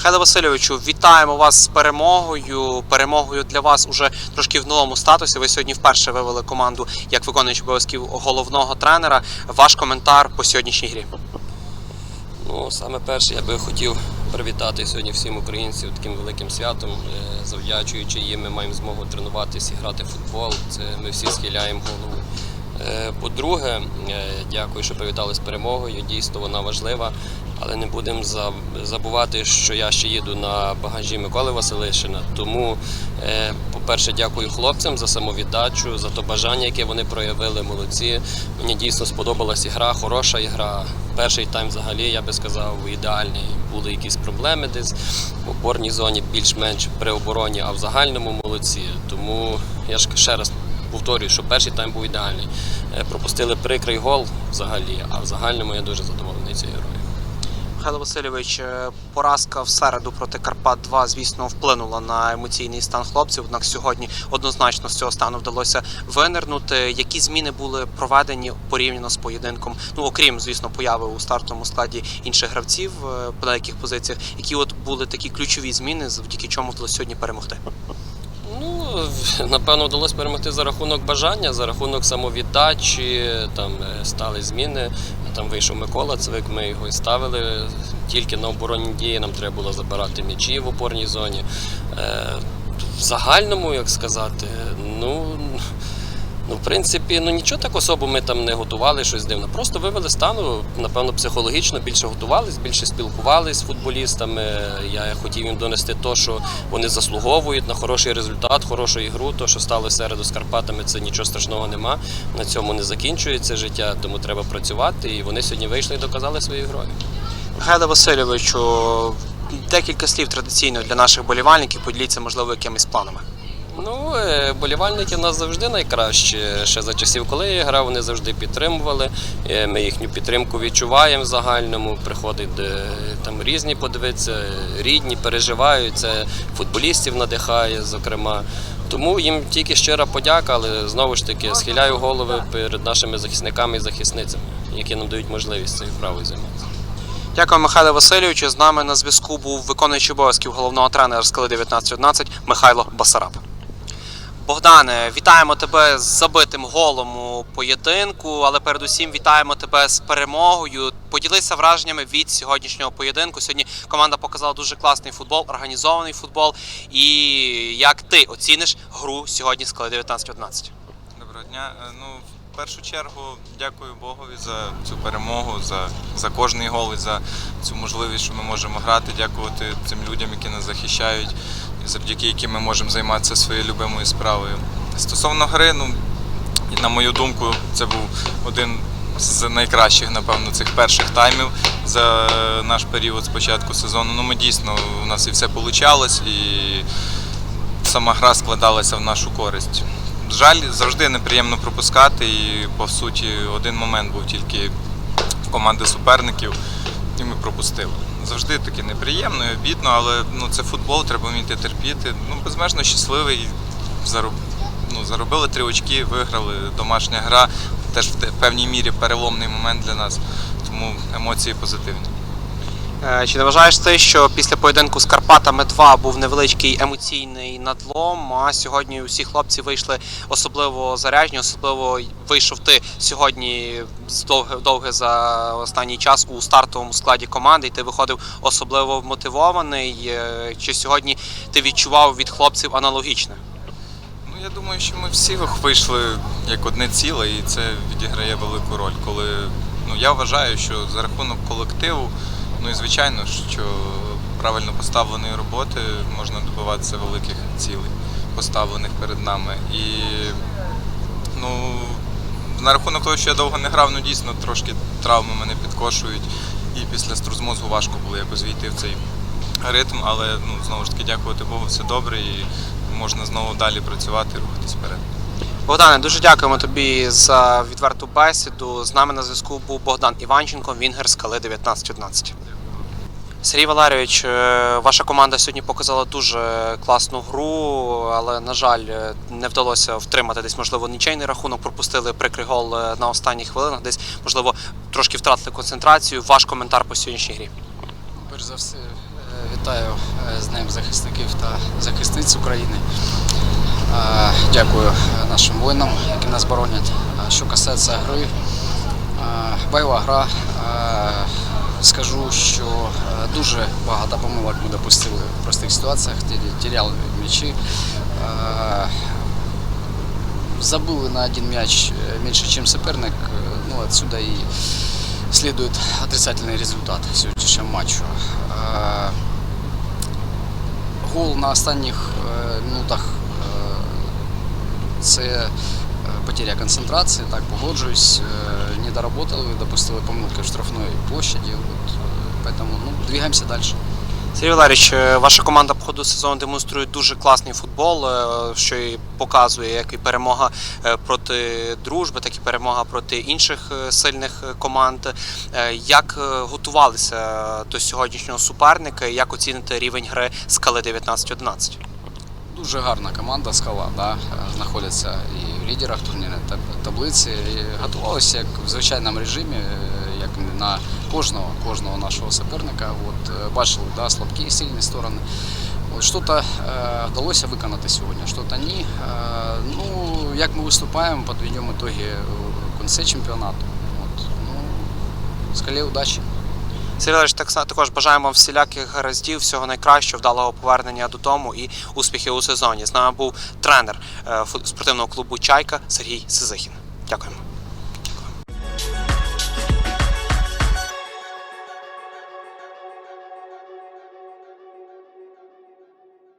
Михайло Васильовичу, вітаємо вас з перемогою. Перемогою для вас уже трошки в новому статусі. Ви сьогодні вперше вивели команду як виконуючий обов'язків головного тренера. Ваш коментар по сьогоднішній грі. Ну, саме перше, я би хотів привітати сьогодні всім українців таким великим святом. Е, Завдячуючи їм, ми маємо змогу тренуватися і грати в футбол. Це ми всі схиляємо голову. Е, По-друге, е, дякую, що привітали з перемогою. Дійсно, вона важлива. Але не будемо забувати, що я ще їду на багажі Миколи Василишина. Тому, е, по-перше, дякую хлопцям за самовіддачу, за то бажання, яке вони проявили. Молодці. Мені дійсно сподобалась ігра, хороша ігра. Перший тайм взагалі, я би сказав, ідеальний. Були якісь проблеми десь в опорній зоні, більш-менш при обороні, а в загальному молодці. Тому я ж ще раз повторюю, що перший тайм був ідеальний. Е, Пропустили прикрий гол взагалі, а в загальному я дуже задоволений цією грою. Михайло Васильович, е, поразка в середу проти Карпат 2 звісно, вплинула на емоційний стан хлопців. Однак сьогодні однозначно з цього стану вдалося винирнути. Які зміни були проведені порівняно з поєдинком? Ну окрім, звісно, появи у стартовому складі інших гравців е, по деяких позиціях, які от були такі ключові зміни, завдяки чому вдалося сьогодні перемогти. Ну, напевно, вдалося перемогти за рахунок бажання, за рахунок самовіддачі, там е, стали зміни. Там вийшов Микола Цвик, ми його і ставили. Тільки на оборонні дії нам треба було забирати м'ячі в опорній зоні. Е, В загальному, як сказати, ну. Ну, в принципі, ну нічого так особо ми там не готували щось дивно. Просто вивели стану, напевно, психологічно більше готувались, більше спілкувались з футболістами. Я хотів їм донести те, що вони заслуговують на хороший результат, хорошу ігру. То, що стало середу з Карпатами, це нічого страшного нема. На цьому не закінчується життя, тому треба працювати. І вони сьогодні вийшли і доказали своєю грою. Михайло Васильовичу, декілька слів традиційно для наших болівальників. Поділіться, можливо, якимись планами. Ну, е, болівальники нас завжди найкращі. Ще за часів, коли я грав, вони завжди підтримували. Е, Ми їхню підтримку відчуваємо в загальному. Приходять е, там різні подивитися, рідні, переживають. Це футболістів надихає, зокрема. Тому їм тільки щира подяка, але знову ж таки схиляю голови перед нашими захисниками і захисницями, які нам дають можливість цією справою займатися. Дякую, Михайло Васильовичу. З нами на зв'язку був виконуючий обов'язків головного тренера скали 1911 Михайло Басараб. Богдане, вітаємо тебе з забитим голом у поєдинку, але передусім вітаємо тебе з перемогою. Поділися враженнями від сьогоднішнього поєдинку. Сьогодні команда показала дуже класний футбол, організований футбол. І як ти оціниш гру сьогодні скали 1911? Доброго дня. Е, Ну, в першу чергу, дякую Богові за цю перемогу, за, за кожний гол і за цю можливість, що ми можемо грати. Дякувати цим людям, які нас захищають, завдяки яким ми можемо займатися своєю любимою справою. Стосовно гри, ну, на мою думку, це був один з найкращих, напевно, цих перших таймів за наш період з початку сезону. Ну, ми дійсно, у нас і все вийшло, і сама гра складалася в нашу користь. Жаль, завжди неприємно пропускати, і по суті один момент був тільки команди суперників, і ми пропустили. Завжди таки неприємно і обідно, але ну, це футбол, треба вміти терпіти. Ну, безмежно щасливий. Зароб... Ну, заробили три очки, виграли. Домашня гра теж в певній мірі переломний момент для нас, тому емоції позитивні. Е, Чи не вважаєш ти, що після поєдинку з Карпатами 2 був невеличкий емоційний надлом, а сьогодні усі хлопці вийшли особливо заряжені, особливо вийшов ти сьогодні довге, довге за останній час у стартовому складі команди, і ти виходив особливо мотивований. Е, Чи сьогодні ти відчував від хлопців аналогічне? Ну, я думаю, що ми всі вийшли як одне ціле, і це відіграє велику роль. Коли ну я вважаю, що за рахунок колективу, ну і звичайно, що правильно поставленої роботи можна добиватися великих цілей, поставлених перед нами. І ну, на рахунок того, що я довго не грав, ну дійсно трошки травми мене підкошують. І після струзмозгу важко було якось війти в цей ритм, але ну, знову ж таки дякувати Богу, все добре і можна знову далі працювати і рухатись вперед. Богдане, дуже дякуємо тобі за відверту бесіду. З нами на зв'язку був Богдан Іванченко, Вінгер скали 1911. Сергій Валерійович, е, ваша команда сьогодні показала дуже класну гру, але, на жаль, е, не вдалося втримати десь, можливо, нічийний рахунок, пропустили прикрий гол е, на останніх хвилинах, десь, можливо, трошки втратили концентрацію. Ваш коментар по сьогоднішній грі. Перш за все, Вітаю з Днем захисників та захисниць України. Е, Дякую е, нашим воїнам, які нас боронять. А Що касається гри, е, бойова гра. Е, Скажу, що е, дуже багато помилок ми допустили в простих ситуаціях, ті- тіряли м'ячі. Е, Забыли на один мяч э, меньше, чем соперник. Э, Ну, отсюда и следует отрицательный результат сегодняшнего матчу. Э, Гол на останніх е, минутах е, це е, потеря концентрації, так погоджуюсь. Е, Не доработали, допустили помилки в штрафної площаді. От, е, поэтому ну, двигаемся дальше. Сергій Валерійович, ваша команда по ходу сезону демонструє дуже класний футбол, що і показує як і перемога проти дружби, так і перемога проти інших сильних команд. Як готувалися до сьогоднішнього суперника? Як оціните рівень гри скали 19-11? Дуже гарна команда скала, да, знаходиться і в лідерах турнірної таб- таблиці. І готувалися як в звичайному режимі, е, як на кожного, кожного нашого суперника. От, е, бачили да, слабкі і сильні сторони. Що-то е, вдалося виконати сьогодні, що-то ні. Ну, як ми виступаємо, підведемо ітоги в кінці чемпіонату. От, ну, скалі удачі. Сергій так також бажаємо всіляких гараздів, всього найкращого, вдалого повернення додому і успіхів у сезоні. З нами був тренер е, спортивного клубу Чайка Сергій Сизихін. Дякуємо.